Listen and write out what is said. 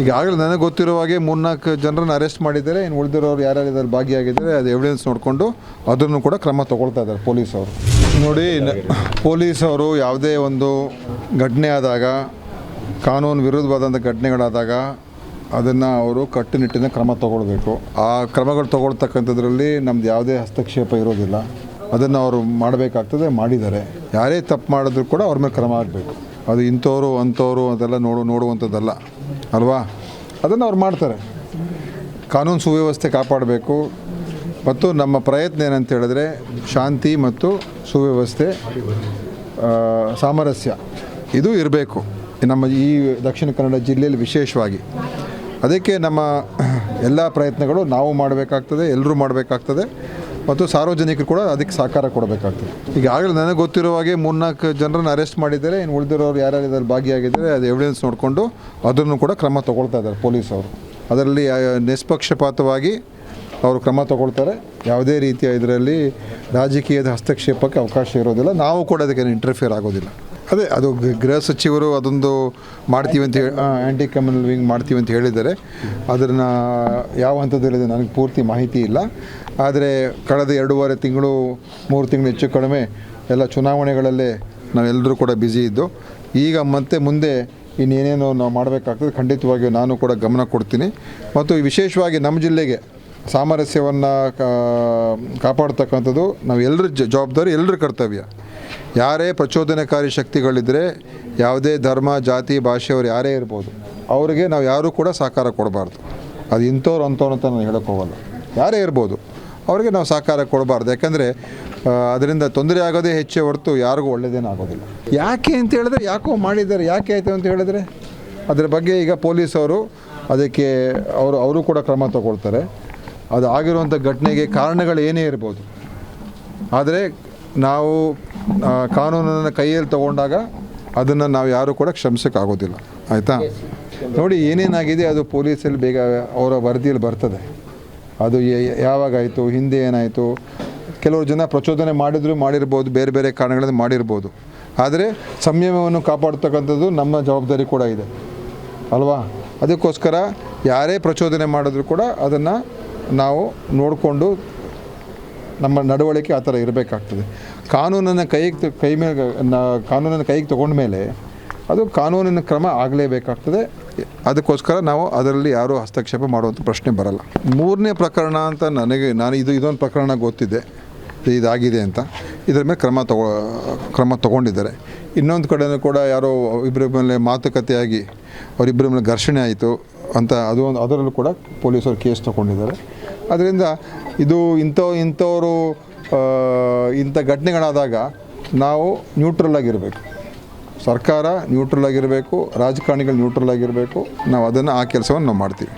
ಈಗಾಗಲೇ ನನಗೆ ಗೊತ್ತಿರೋ ಹಾಗೆ ಮೂರ್ನಾಲ್ಕು ಜನರನ್ನು ಅರೆಸ್ಟ್ ಮಾಡಿದ್ದಾರೆ. ಇನ್ನು ಉಳಿದಿರೋರು ಯಾರ್ಯಾರು ಇದರಲ್ಲಿ ಭಾಗಿಯಾಗಿದ್ದಾರೆ, ಅದು ಎವಿಡೆನ್ಸ್ ನೋಡಿಕೊಂಡು ಅದನ್ನು ಕೂಡ ಕ್ರಮ ತಗೊಳ್ತಾ ಇದ್ದಾರೆ ಪೊಲೀಸ್ ಅವರು. ನೋಡಿ ಪೊಲೀಸ್ ಅವರು ಯಾವುದೇ ಒಂದು ಘಟನೆ ಆದಾಗ, ಕಾನೂನು ವಿರುದ್ಧವಾದಂಥ ಘಟನೆಗಳಾದಾಗ ಅದನ್ನು ಅವರು ಕಟ್ಟುನಿಟ್ಟಿನ ಕ್ರಮ ತಗೊಳ್ಬೇಕು. ಆ ಕ್ರಮಗಳು ತಗೊಳ್ತಕ್ಕಂಥದ್ರಲ್ಲಿ ನಮ್ದು ಯಾವುದೇ ಹಸ್ತಕ್ಷೇಪ ಇರೋದಿಲ್ಲ. ಅದನ್ನು ಅವರು ಮಾಡಬೇಕಾಗ್ತದೆ, ಮಾಡಿದ್ದಾರೆ. ಯಾರೇ ತಪ್ಪು ಮಾಡಿದ್ರು ಕೂಡ ಅವ್ರ ಮೇಲೆ ಕ್ರಮ ಆಗಬೇಕು ಅದು ಇಂಥವರು, ಅಂಥವರು ಅದೆಲ್ಲ ನೋಡು, ನೋಡುವಂಥದ್ದಲ್ಲ. ಅಲ್ವಾ? ಅದನ್ನು ಅವ್ರು ಮಾಡ್ತಾರೆ. ಕಾನೂನು ಸುವ್ಯವಸ್ಥೆ ಕಾಪಾಡಬೇಕು. ಮತ್ತು ನಮ್ಮ ಪ್ರಯತ್ನ ಏನಂತ ಹೇಳಿದ್ರೆ ಶಾಂತಿ ಮತ್ತು ಸುವ್ಯವಸ್ಥೆ ಸಾಮರಸ್ಯ. ಇದು ಇರಬೇಕು. ನಮ್ಮ ಈ ದಕ್ಷಿಣ ಕನ್ನಡ ಜಿಲ್ಲೆಯಲ್ಲಿ ವಿಶೇಷವಾಗಿ. ಅದಕ್ಕೆ ನಮ್ಮ ಎಲ್ಲ ಪ್ರಯತ್ನಗಳು ನಾವು ಮಾಡಬೇಕಾಗ್ತದೆ, ಎಲ್ಲರೂ ಮಾಡಬೇಕಾಗ್ತದೆ. ಮತ್ತು ಸಾರ್ವಜನಿಕರು ಕೂಡ ಅದಕ್ಕೆ ಸಹಕಾರ ಕೊಡಬೇಕಾಗ್ತದೆ. ಈಗಾಗಲೇ ನನಗೆ ಗೊತ್ತಿರೋ ಹಾಗೆ ಮೂರ್ನಾಲ್ಕು ಜನರನ್ನು ಅರೆಸ್ಟ್ ಮಾಡಿದ್ದಾರೆ, ಇನ್ನು ಉಳಿದಿರೋರು ಯಾರ್ಯಾರು ಇದರಲ್ಲಿ ಭಾಗಿಯಾಗಿದ್ದಾರೆ, ಅದು ಎವಿಡೆನ್ಸ್ ನೋಡಿಕೊಂಡು ಅದನ್ನು ಕೂಡ ಕ್ರಮ ತಗೊಳ್ತಾ ಇದ್ದಾರೆ ಪೊಲೀಸ್ ಅವರು. ಅದರಲ್ಲಿ ನಿಷ್ಪಕ್ಷಪಾತವಾಗಿ ಅವರು ಕ್ರಮ ತಗೊಳ್ತಾರೆ. ಯಾವುದೇ ರೀತಿಯ ಇದರಲ್ಲಿ ರಾಜಕೀಯದ ಹಸ್ತಕ್ಷೇಪಕ್ಕೆ ಅವಕಾಶ ಇರೋದಿಲ್ಲ. ನಾವು ಕೂಡ ಅದಕ್ಕೆ ಇಂಟರ್ಫಿಯರ್ ಆಗೋದಿಲ್ಲ. ಅದೇ, ಅದು ಗೃಹ ಸಚಿವರು ಅದೊಂದು ಮಾಡ್ತೀವಿ ಅಂತ ಹೇಳಿ ಆ್ಯಂಟಿ ಕ್ರಿಮಿನಲ್ ವಿಂಗ್ ಮಾಡ್ತೀವಿ ಅಂತ ಹೇಳಿದ್ದಾರೆ. ಅದನ್ನು ಯಾವ ಹಂತದಲ್ಲಿದೆ ನನಗೆ ಪೂರ್ತಿ ಮಾಹಿತಿ ಇಲ್ಲ. ಆದರೆ ಕಳೆದ ಎರಡೂವರೆ ತಿಂಗಳು, ಮೂರು ತಿಂಗಳು ಹೆಚ್ಚು ಕಡಿಮೆ ಎಲ್ಲ ಚುನಾವಣೆಗಳಲ್ಲೇ ನಾವೆಲ್ಲರೂ ಕೂಡ ಬ್ಯುಸಿ ಇದ್ದು, ಈಗ ಮತ್ತೆ ಮುಂದೆ ಇನ್ನೇನೇನು ನಾವು ಮಾಡಬೇಕಾಗ್ತದೆ. ಖಂಡಿತವಾಗಿಯೂ ನಾನು ಕೂಡ ಗಮನ ಕೊಡ್ತೀನಿ. ಮತ್ತು ವಿಶೇಷವಾಗಿ ನಮ್ಮ ಜಿಲ್ಲೆಗೆ ಸಾಮರಸ್ಯವನ್ನು ಕಾಪಾಡ್ತಕ್ಕಂಥದ್ದು ನಾವು ಎಲ್ಲರ ಜವಾಬ್ದಾರಿ ಎಲ್ಲರ ಕರ್ತವ್ಯ. ಯಾರೇ ಪ್ರಚೋದನಕಾರಿ ಶಕ್ತಿಗಳಿದ್ದರೆ ಯಾವುದೇ ಧರ್ಮ, ಜಾತಿ ಭಾಷೆಯವರು ಯಾರೇ ಇರ್ಬೋದು, ಅವರಿಗೆ ನಾವು ಯಾರೂ ಕೂಡ ಸಹಕಾರ ಕೊಡಬಾರ್ದು. ಅದು ಇಂಥವ್ರು ಅಂಥವ್ರು ಅಂತ ನಾನು ಹೇಳೋಕ್ಕೆ ಹೋಗಲ್ಲ. ಯಾರೇ ಇರ್ಬೋದು, ಅವರಿಗೆ ನಾವು ಸಹಕಾರ ಕೊಡಬಾರ್ದು. ಯಾಕಂದರೆ ಅದರಿಂದ ತೊಂದರೆ ಆಗೋದೇ ಹೆಚ್ಚೇ ಹೊರತು ಯಾರಿಗೂ ಒಳ್ಳೆಯದೇನೂ ಆಗೋದಿಲ್ಲ. ಯಾಕೆ ಅಂತ ಹೇಳಿದ್ರೆ, ಯಾಕೋ ಮಾಡಿದ್ದಾರೆ, ಯಾಕೆ ಆಯಿತು ಅಂತ ಹೇಳಿದ್ರೆ, ಅದರ ಬಗ್ಗೆ ಈಗ ಪೊಲೀಸವರು ಅದಕ್ಕೆ ಅವರು ಅವರು ಕೂಡ ಕ್ರಮ ತಗೊಳ್ತಾರೆ. ಅದು ಆಗಿರುವಂಥ ಘಟನೆಗೆ ಕಾರಣಗಳು ಏನೇ ಇರ್ಬೋದು. ಆದರೆ, ನಾವು ಕಾನೂನನ್ನು ಕೈಯಲ್ಲಿ ತಗೊಂಡಾಗ ಅದನ್ನು ನಾವು ಯಾರೂ ಕೂಡ ಕ್ಷಮಿಸೋಕ್ಕಾಗೋದಿಲ್ಲ. ಆಯಿತಾ? ನೋಡಿ, ಏನೇನಾಗಿದೆ ಅದು ಪೊಲೀಸಲ್ಲಿ ಬೇಗ ಅವರ ವರದಿಯಲ್ಲಿ ಬರ್ತದೆ. ಅದು ಯಾವಾಗಾಯಿತು ಹಿಂದೆ ಏನಾಯಿತು? ಕೆಲವರು ಜನ ಪ್ರಚೋದನೆ ಮಾಡಿದ್ರು ಮಾಡಿರ್ಬೋದು, ಬೇರೆ ಬೇರೆ ಕಾರಣಗಳಿಂದ ಮಾಡಿರ್ಬೋದು. ಆದರೆ ಸಂಯಮವನ್ನು ಕಾಪಾಡ್ತಕ್ಕಂಥದ್ದು ನಮ್ಮ ಜವಾಬ್ದಾರಿ ಕೂಡ ಇದೆ. ಅಲ್ವಾ? ಅದಕ್ಕೋಸ್ಕರ ಯಾರೇ ಪ್ರಚೋದನೆ ಮಾಡಿದ್ರು ಕೂಡ ಅದನ್ನು ನಾವು ನೋಡಿಕೊಂಡು ನಮ್ಮ ನಡವಳಿಕೆ ಆ ಥರ ಇರಬೇಕಾಗ್ತದೆ. ಕಾನೂನನ್ನು ಕೈಗೆ ಕೈ ಮೇಲೆ ಕಾನೂನನ್ನು ಕೈಗೆ ತೊಗೊಂಡ ಮೇಲೆ ಅದು ಕಾನೂನಿನ ಕ್ರಮ ಆಗಲೇಬೇಕಾಗ್ತದೆ. ಅದಕ್ಕೋಸ್ಕರ ನಾವು ಅದರಲ್ಲಿ ಯಾರೂ ಹಸ್ತಕ್ಷೇಪ ಮಾಡುವಂಥ ಪ್ರಶ್ನೆ ಬರಲ್ಲ. ಮೂರನೇ ಪ್ರಕರಣ ಅಂತ ನನಗೆ, ನಾನು ಇದು, ಇದೊಂದು ಪ್ರಕರಣ ಗೊತ್ತಿದೆ. ಇದಾಗಿದೆ ಅಂತ. ಇದರ ಮೇಲೆ ಕ್ರಮ ತಗೋ, ಕ್ರಮ ತಗೊಂಡಿದ್ದಾರೆ. ಇನ್ನೊಂದು ಕಡೆನೂ ಕೂಡ ಯಾರೋ ಇಬ್ಬರ ಮೇಲೆ ಮಾತುಕತೆಯಾಗಿ ಅವರಿಬ್ಬರ ಮೇಲೆ ಘರ್ಷಣೆ ಆಯಿತು ಅಂತ ಅದು ಒಂದು, ಅದರಲ್ಲೂ ಕೂಡ ಪೊಲೀಸರು ಕೇಸ್ ತಗೊಂಡಿದ್ದಾರೆ. ಅದರಿಂದ ಇದು ಇಂಥ ಇಂಥವರು ಇಂಥ ಘಟನೆಗಳಾದಾಗ ನಾವು ನ್ಯೂಟ್ರಲ್ ಆಗಿರಬೇಕು. ಸರ್ಕಾರ ನ್ಯೂಟ್ರಲ್ ಆಗಿರಬೇಕು, ರಾಜಕಾರಣಿಗಳು ನ್ಯೂಟ್ರಲ್ ಆಗಿರಬೇಕು. ನಾವು ಅದನ್ನು ಆ ಕೆಲಸವನ್ನು ನಾವು ಮಾಡ್ತೀವಿ.